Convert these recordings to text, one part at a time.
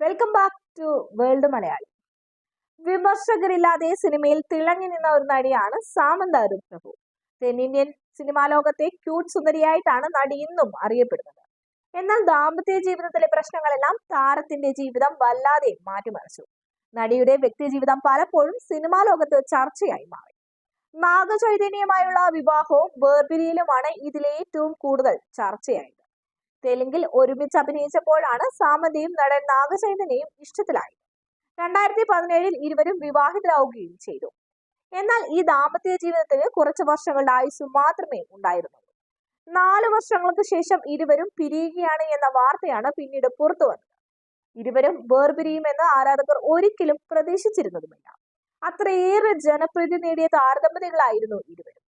Welcome back to world Malayali വിമർശകരില്ലാതെ സിനിമയിൽ തിളങ്ങി നിന്ന ഒരു നടിയാണ് സാമന്ത അരുൺ പ്രഭു. തെന്നിന്ത്യൻ സിനിമാ ലോകത്തെ ക്യൂട്ട് സുന്ദരിയായിട്ടാണ് നടി ഇന്നും അറിയപ്പെടുന്നത്. എന്നാൽ ദാമ്പത്യ ജീവിതത്തിലെ പ്രശ്നങ്ങളെല്ലാം താരത്തിന്റെ ജീവിതം വല്ലാതെ മാറ്റിമറിച്ചു. നടിയുടെ വ്യക്തിജീവിതം പലപ്പോഴും സിനിമാ ലോകത്ത് ചർച്ചയായി മാറി. നാഗചൈതന്യമായുള്ള വിവാഹവും വേർപിരിയലുമാണ് ഇതിലേറ്റവും കൂടുതൽ ചർച്ചയായത്. തെലുങ്കിൽ ഒരുമിച്ച് അഭിനയിച്ചപ്പോഴാണ് സാമന്തിയും നടൻ നാഗചൈതന്യയും ഇഷ്ടത്തിലായത്. രണ്ടായിരത്തി പതിനേഴിൽ ഇരുവരും വിവാഹിതരാവുകയും ചെയ്തു. എന്നാൽ ഈ ദാമ്പത്യ ജീവിതത്തിന് കുറച്ച് വർഷങ്ങളുടെ ആയുസ് മാത്രമേ ഉണ്ടായിരുന്നുള്ളൂ. നാല് വർഷങ്ങൾക്ക് ശേഷം ഇരുവരും പിരിയുകയാണ് എന്ന വാർത്തയാണ് പിന്നീട് പുറത്തു വന്നത്. ഇരുവരും വേർപിരിയുമെന്ന് ആരാധകർ ഒരിക്കലും പ്രതീക്ഷിച്ചിരുന്നതുമില്ല. അത്രയേറെ ജനപ്രീതി നേടിയ താരദമ്പതികളായിരുന്നു ഇരുവരും.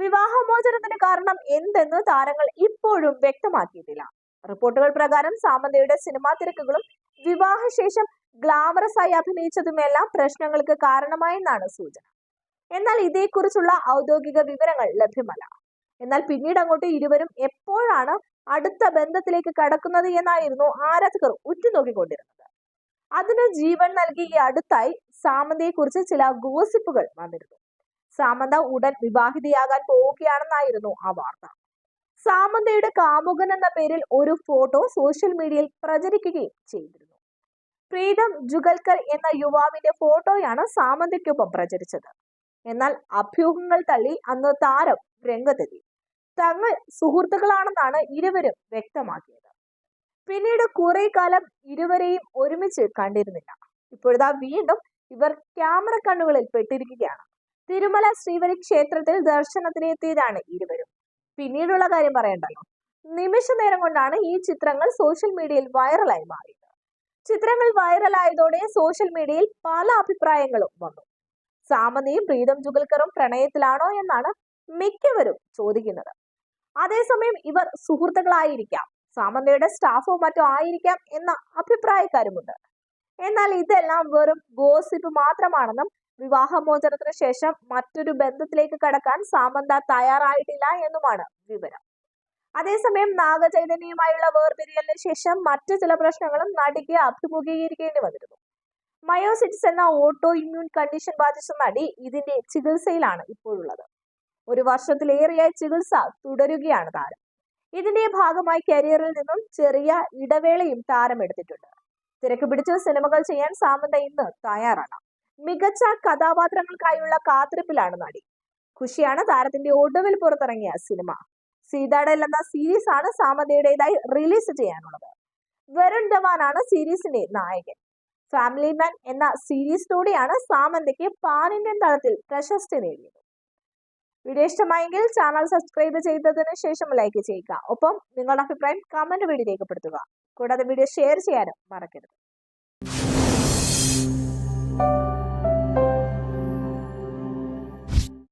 വിവാഹമോചനത്തിന് കാരണം എന്തെന്ന് താരങ്ങൾ ഇപ്പോഴും വ്യക്തമാക്കിയിട്ടില്ല. റിപ്പോർട്ടുകൾ പ്രകാരം സാമന്തയുടെ സിനിമാ തിരക്കുകളും വിവാഹശേഷം ഗ്ലാമറസ് ആയി അഭിനയിച്ചതുമെല്ലാം പ്രശ്നങ്ങൾക്ക് കാരണമായെന്നാണ് സൂചന. എന്നാൽ ഇതേക്കുറിച്ചുള്ള ഔദ്യോഗിക വിവരങ്ങൾ ലഭ്യമല്ല. എന്നാൽ പിന്നീട് അങ്ങോട്ട് ഇരുവരും എപ്പോഴാണ് അടുത്ത ബന്ധത്തിലേക്ക് കടക്കുന്നത് എന്നായിരുന്നു ആരാധകർ ഉറ്റുനോക്കിക്കൊണ്ടിരുന്നത്. അതിന് ജീവൻ നൽകി ഈ അടുത്തായി സാമന്തയെക്കുറിച്ച് ചില ഗോസിപ്പുകൾ വന്നിരുന്നു. സാമന്ത ഉടൻ വിവാഹിതയാകാൻ പോവുകയാണെന്നായിരുന്നു ആ വാർത്ത. സാമന്തയുടെ കാമുകൻ എന്ന പേരിൽ ഒരു ഫോട്ടോ സോഷ്യൽ മീഡിയയിൽ പ്രചരിക്കുകയും ചെയ്തിരുന്നു. പ്രീതം ജുഗൽക്കർ എന്ന യുവാവിന്റെ ഫോട്ടോയാണ് സാമന്തയ്ക്കൊപ്പം പ്രചരിച്ചത്. എന്നാൽ അഭ്യൂഹങ്ങൾ തള്ളി അന്ന് താരം രംഗത്തെത്തി. തങ്ങൾ സുഹൃത്തുക്കളാണെന്നാണ് ഇരുവരും വ്യക്തമാക്കിയത്. പിന്നീട് കുറെ കാലം ഇരുവരെയും ഒരുമിച്ച് കണ്ടിരുന്നില്ല. ഇപ്പോഴതാ വീണ്ടും ഇവർ ക്യാമറ കണ്ണുകളിൽ പെട്ടിരിക്കുകയാണ്. തിരുമല ശ്രീവരി ക്ഷേത്രത്തിൽ ദർശനത്തിനെത്തിയതാണ് ഇരുവരും. പിന്നീടുള്ള കാര്യം പറയണ്ടല്ലോ? നിമിഷ നേരം കൊണ്ടാണ് ഈ ചിത്രങ്ങൾ സോഷ്യൽ മീഡിയയിൽ വൈറലായി മാറിയത്. ചിത്രങ്ങൾ വൈറലായതോടെ സോഷ്യൽ മീഡിയയിൽ പല അഭിപ്രായങ്ങളും വന്നു. സാമന്തിയും പ്രീതം ജുഗൽക്കറും പ്രണയത്തിലാണോ എന്നാണ് മിക്കവരും ചോദിക്കുന്നത്. അതേസമയം ഇവർ സുഹൃത്തുക്കളായിരിക്കാം സാമന്തയുടെ സ്റ്റാഫോ മറ്റോ ആയിരിക്കാം എന്ന അഭിപ്രായക്കാരുമുണ്ട്. എന്നാൽ ഇതെല്ലാം വെറും ഗോസിപ്പ് മാത്രമാണെന്നും വിവാഹമോചനത്തിന് ശേഷം മറ്റൊരു ബന്ധത്തിലേക്ക് കടക്കാൻ സാമന്ത തയ്യാറായിട്ടില്ല എന്നുമാണ് വിവരം. അതേസമയം നാഗചൈതന്യയുമായുള്ള വേർപിരിയലിന് ശേഷം മറ്റു ചില പ്രശ്നങ്ങളും നടിക്ക് അഭിമുഖീകരിക്കേണ്ടി വന്നിരുന്നു. മയോസിറ്റിസ് എന്ന ഓട്ടോ ഇമ്മ്യൂൺ കണ്ടീഷൻ ബാധിച്ച നടി ഇതിന്റെ ചികിത്സയിലാണ് ഇപ്പോഴുള്ളത്. ഒരു വർഷത്തിലേറെയായി ചികിത്സ തുടരുകയാണ് താരം. ഇതിന്റെ ഭാഗമായി കരിയറിൽ നിന്നും ചെറിയ ഇടവേളയും താരം എടുത്തിട്ടുണ്ട് തിരക്ക് പിടിച്ച സിനിമകൾ ചെയ്യാൻ സാമന്ത ഇന്ന് തയ്യാറാണ്. മികച്ച കഥാപാത്രങ്ങൾക്കായുള്ള കാത്തിരിപ്പിലാണ് നടി. ഖുഷിയാണ് താരത്തിന്റെ ഒടുവിൽ പുറത്തിറങ്ങിയ സിനിമ. സീതാടൽ എന്ന സീരീസ് ആണ് സാമന്തയുടേതായി റിലീസ് ചെയ്യാനുള്ളത്. വരുൺ ആണ് സീരീസിന്റെ നായകൻ. ഫാമിലി മാൻ എന്ന സീരീസിലൂടെയാണ് സാമന്തയ്ക്ക് പാൻ ഇന്ത്യൻ തലത്തിൽ പ്രശസ്തി നേടിയത്. വീഡിയോ ഇഷ്ടമായെങ്കിൽ ചാനൽ സബ്സ്ക്രൈബ് ചെയ്തതിന് ശേഷം ലൈക്ക് ചെയ്യുക. ഒപ്പം നിങ്ങളുടെ അഭിപ്രായം കമന്റ് വീഡിയോ രേഖപ്പെടുത്തുക കൂടാതെ വീഡിയോ ഷെയർ ചെയ്യാനും മറക്കരുത്.